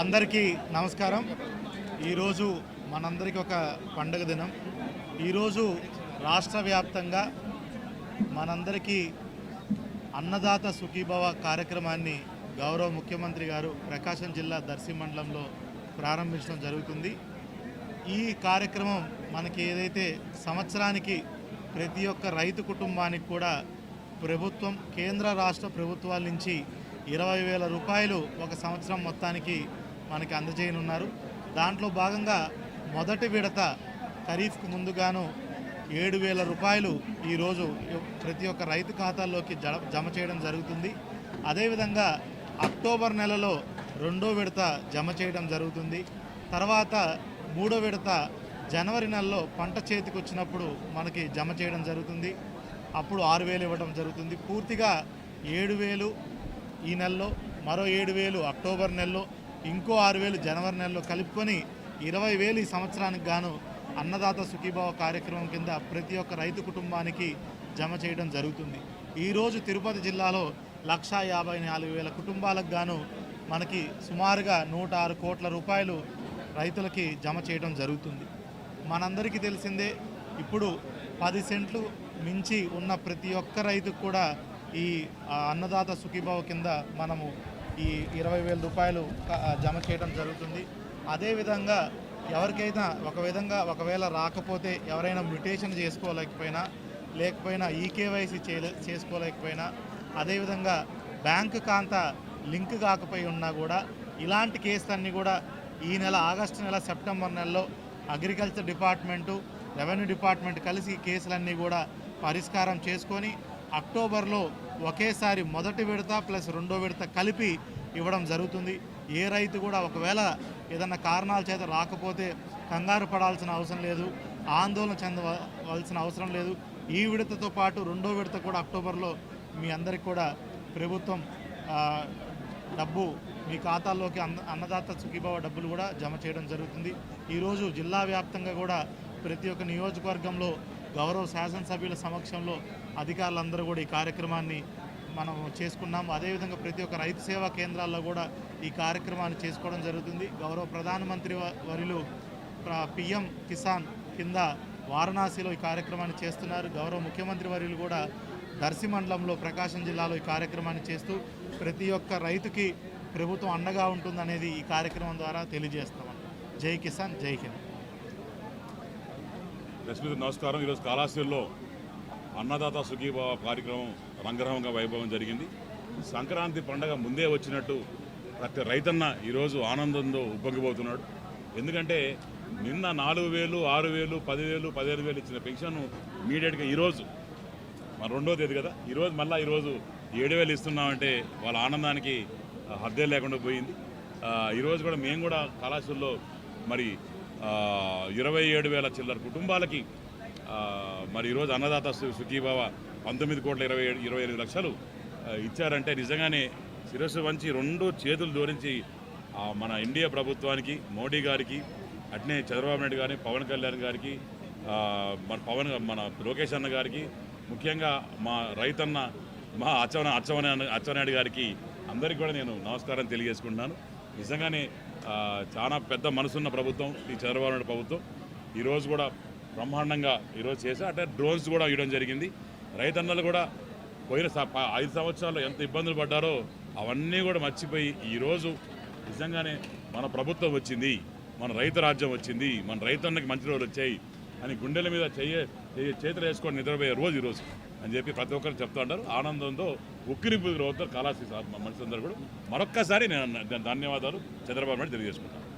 అందరికీ నమస్కారం. ఈరోజు మనందరికీ ఒక పండుగ దినం. ఈరోజు రాష్ట్ర వ్యాప్తంగా మనందరికీ అన్నదాత సుఖీభవ కార్యక్రమాన్ని గౌరవ ముఖ్యమంత్రి గారు ప్రకాశం జిల్లా దర్శి మండలంలో ప్రారంభించడం జరుగుతుంది. ఈ కార్యక్రమం మనకి ఏదైతే సంవత్సరానికి ప్రతి ఒక్క రైతు కుటుంబానికి కూడా ప్రభుత్వం కేంద్ర రాష్ట్ర ప్రభుత్వాల నుంచి ఇరవై వేల రూపాయలు ఒక సంవత్సరం మొత్తానికి మనకి అందజేయనున్నారు. దాంట్లో భాగంగా మొదటి విడత ఖరీఫ్కు ముందుగాను ఏడు వేల రూపాయలు ఈరోజు ప్రతి ఒక్క రైతు ఖాతాల్లోకి జ- జమ చేయడం జరుగుతుంది. అదేవిధంగా అక్టోబర్ నెలలో రెండో విడత జమ చేయడం జరుగుతుంది. తర్వాత మూడో విడత జనవరి నెలలో పంట చేతికి వచ్చినప్పుడు మనకి జమ చేయడం జరుగుతుంది. అప్పుడు ఆరు వేలు ఇవ్వడం జరుగుతుంది. పూర్తిగా ఏడు వేలు ఈ నెలలో మరో ఏడు వేలు అక్టోబర్ నెలలో ఇంకో ఆరు వేలు జనవరి నెలలో కలుపుకొని ఇరవై వేలు ఈ సంవత్సరానికి గాను అన్నదాత సుఖీభావ కార్యక్రమం కింద ప్రతి ఒక్క రైతు కుటుంబానికి జమ చేయడం జరుగుతుంది. ఈరోజు తిరుపతి జిల్లాలో లక్షా యాభై నాలుగు వేల కుటుంబాలకు గాను మనకి సుమారుగా నూట ఆరు కోట్ల రూపాయలు రైతులకి జమ చేయడం జరుగుతుంది. మనందరికీ తెలిసిందే ఇప్పుడు పది సెంట్లు మించి ఉన్న ప్రతి ఒక్క రైతుకు కూడా ఈ అన్నదాత సుఖీభావ కింద మనము ఈ ఇరవై వేల రూపాయలు జమ చేయడం జరుగుతుంది. అదేవిధంగా ఎవరికైనా ఒక విధంగా ఒకవేళ రాకపోతే ఎవరైనా మ్యుటేషన్ చేసుకోలేకపోయినా లేకపోయినా ఈకేవైసీ చేయలే చేసుకోలేకపోయినా అదేవిధంగా బ్యాంకు ఖాతా లింక్ కాకపోయి ఉన్నా కూడా ఇలాంటి కేసులన్నీ కూడా ఈ నెల ఆగస్టు నెల సెప్టెంబర్ నెలలో అగ్రికల్చర్ డిపార్ట్మెంటు రెవెన్యూ డిపార్ట్మెంట్ కలిసి కేసులన్నీ కూడా పరిష్కారం చేసుకొని అక్టోబర్లో ఒకేసారి మొదటి విడత ప్లస్ రెండో విడత కలిపి ఇవ్వడం జరుగుతుంది. ఏ రైతు కూడా ఒకవేళ ఏదన్నా కారణాల చేత రాకపోతే కంగారు పడాల్సిన అవసరం లేదు. ఆందోళన చెందవలసిన అవసరం లేదు. ఈ విడతతో పాటు రెండో విడత కూడా అక్టోబర్లో మీ అందరికి కూడా ప్రభుత్వం డబ్బు మీ ఖాతాల్లోకి అన్న అన్నదాత సుఖీభావ డబ్బులు కూడా జమ చేయడం జరుగుతుంది. ఈరోజు జిల్లా వ్యాప్తంగా కూడా ప్రతి ఒక్క నియోజకవర్గంలో గౌరవ శాసనసభ్యుల సమక్షంలో అధికారులందరూ కూడా ఈ కార్యక్రమాన్ని మనం చేసుకున్నాం. అదేవిధంగా ప్రతి ఒక్క రైతు సేవా కేంద్రాల్లో కూడా ఈ కార్యక్రమాన్ని చేసుకోవడం జరుగుతుంది. గౌరవ ప్రధానమంత్రి వరిలు పిఎం కిసాన్ కింద వారణాసిలో ఈ కార్యక్రమాన్ని చేస్తున్నారు. గౌరవ ముఖ్యమంత్రి వర్యులు కూడా దర్శి మండలంలో ప్రకాశం జిల్లాలో ఈ కార్యక్రమాన్ని చేస్తూ ప్రతి ఒక్క రైతుకి ప్రభుత్వం అండగా ఉంటుందనేది ఈ కార్యక్రమం ద్వారా తెలియజేస్తామని జై కిసాన్ జై హింద్. రశ్మిత నమస్కారం. ఈరోజు కాళాశ్రీలో అన్నదాత సుఖీభావ కార్యక్రమం రంగరంగంగా వైభవం జరిగింది. సంక్రాంతి పండగ ముందే వచ్చినట్టు ప్రతి రైతన్న ఈరోజు ఆనందంతో ఉప్పొంగిపోతున్నాడు. ఎందుకంటే నిన్న నాలుగు వేలు ఆరు వేలు పదివేలు పదిహేను వేలు ఇచ్చిన పెన్షన్ ఇమీడియట్గా ఈరోజు మన రెండో తేదీ కదా ఈరోజు మళ్ళీ ఈరోజు ఏడు వేలు ఇస్తున్నామంటే వాళ్ళ ఆనందానికి హద్దే లేకుండా పోయింది. ఈరోజు కూడా మేము కూడా కళాశాలలో మరి ఇరవై ఏడు వేల చిల్లర కుటుంబాలకి మరి ఈరోజు అన్నదాత సు- సుఖీభావ పంతొమ్మిది కోట్ల ఇరవై ఏడు ఇరవై ఎనిమిది లక్షలు ఇచ్చారంటే నిజంగానే శిరస్సు వంచి రెండు చేతులు జోడించి మన ఇండియా ప్రభుత్వానికి మోడీ గారికి అట్నే చంద్రబాబు నాయుడు గారిని పవన్ కళ్యాణ్ గారికి మన పవన్ మన లోకేష్ అన్న గారికి ముఖ్యంగా మా రైతన్న మా అచ్చవన అచ్చవన అచ్చవనాయుడు గారికి అందరికీ కూడా నేను నమస్కారం తెలియజేసుకుంటున్నాను. నిజంగానే చాలా పెద్ద మనసున్న ప్రభుత్వం ఈ చంద్రబాబు నాయుడు ప్రభుత్వం. ఈరోజు కూడా బ్రహ్మాండంగా ఈరోజు చేసి అంటే డ్రోన్స్ కూడా ఇవ్వడం జరిగింది. రైతన్నలు కూడా పోయిన ఐదు సంవత్సరాలు ఎంత ఇబ్బందులు పడ్డారో అవన్నీ కూడా మర్చిపోయి ఈరోజు నిజంగానే మన ప్రభుత్వం వచ్చింది. మన రైతు రాజ్యం వచ్చింది. మన రైతన్నకి మంచి రోజులు వచ్చాయి అని గుండెల మీద చెయ్య చేతులు వేసుకొని నిద్రపోయే రోజు ఈరోజు అని చెప్పి ప్రతి ఒక్కరు చెప్తూ ఉంటారు ఆనందంతో ఉక్కిరి అవుతారు కళాశాల మనుషులందరూ కూడా. మరొక్కసారి నేను ధన్యవాదాలు చంద్రబాబు నాయుడు తెలియజేసుకుంటాను.